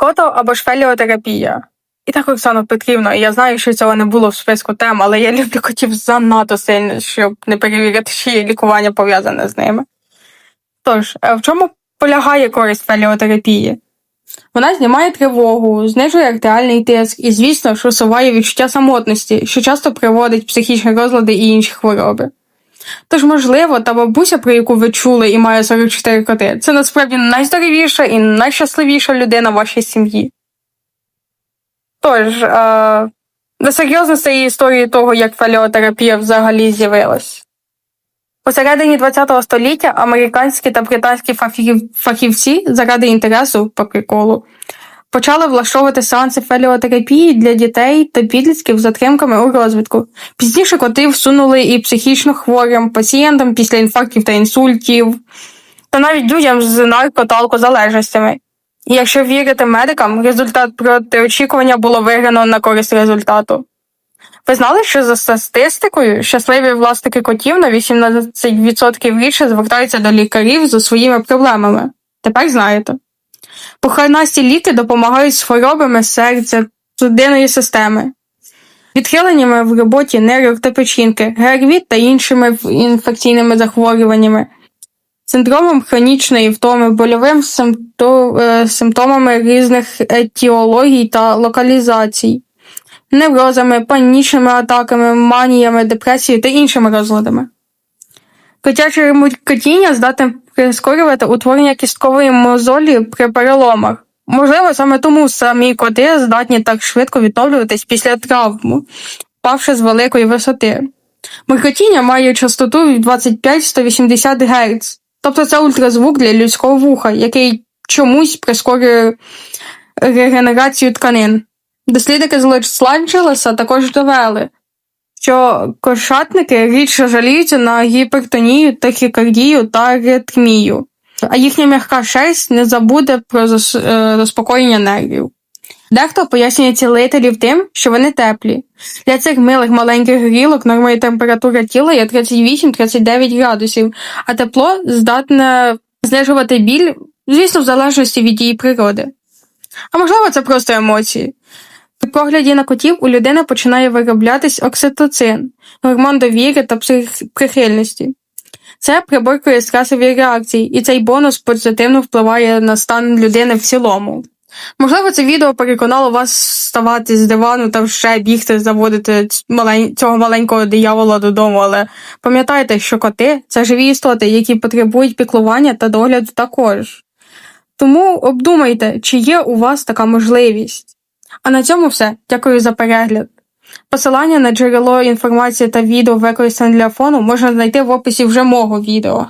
Кото або ж феліотерапія. І так, Оксана Петрівна, я знаю, що цього не було в списку тем, але я люблю котів занадто сильно, щоб не перевірити, чи є лікування пов'язане з ними. Тож, е, в чому полягає користь феліотерапії? Вона знімає тривогу, знижує артеріальний тиск і, звісно, ж, усуває відчуття самотності, що часто приводить психічні розлади і інші хвороби. Тож, можливо, та бабуся, про яку ви чули і має 44 коти, це насправді найздоровіша і найщасливіша людина в вашій сім'ї. Тож, е, до серйозності історії того, як фаліотерапія взагалі з'явилась. Посередині ХХ століття американські та британські фахів- фахівці заради інтересу по приколу почали влаштовувати сеанси феліотерапії для дітей та підлітків з затримками у розвитку. Пізніше коти всунули і психічно хворим пацієнтам після інфарктів та інсультів, та навіть людям з нарко та. І якщо вірити медикам, результат проти очікування було виграно на користь результату. Ви знали, що за статистикою щасливі власники котів на 18% рідше звертаються до лікарів за своїми проблемами. Тепер знаєте. Похарнасті ліки допомагають з хворобами серця, судинної системи, відхиленнями в роботі нервів та печінки, ГРВІ та іншими інфекційними захворюваннями, синдромом хронічної втоми, больовим е, симптомами різних етіологій та локалізацій, неврозами, панічними атаками, маніями, депресією та іншими розладами. Котяче муркотіння здатне прискорювати утворення кісткової мозолі при переломах. Можливо, саме тому самі коти здатні так швидко відновлюватись після травму, впавши з великої висоти. Муркотіння має частоту від 25-180 Гц, тобто це ультразвук для людського вуха, який чомусь прискорює регенерацію тканин. Дослідники з Лос-Анджелеса також довели, що кошатники рідше жаліються на гіпертонію, тахікардію та аритмію, а їхня м'яка шерсть не забуде про е, заспокоєння нервів. Дехто пояснює цілителів тим, що вони теплі. Для цих милих маленьких грілок нормальна температура тіла є 38-39 градусів, а тепло здатне знижувати біль, звісно, в залежності від її природи. А можливо, це просто емоції. Погляді на котів у людини починає вироблятись окситоцин, гормон довіри та прихильності. Це приборкує стресові реакції, і цей бонус позитивно впливає на стан людини в цілому. Можливо, це відео переконало вас вставати з дивану та вже бігти, заводити цього маленького диявола додому, але пам'ятайте, що коти це живі істоти, які потребують піклування та догляду також. Тому обдумайте, чи є у вас така можливість. А на цьому все. Дякую за перегляд. Посилання на джерело інформації та відео використане для фону можна знайти в описі вже мого відео.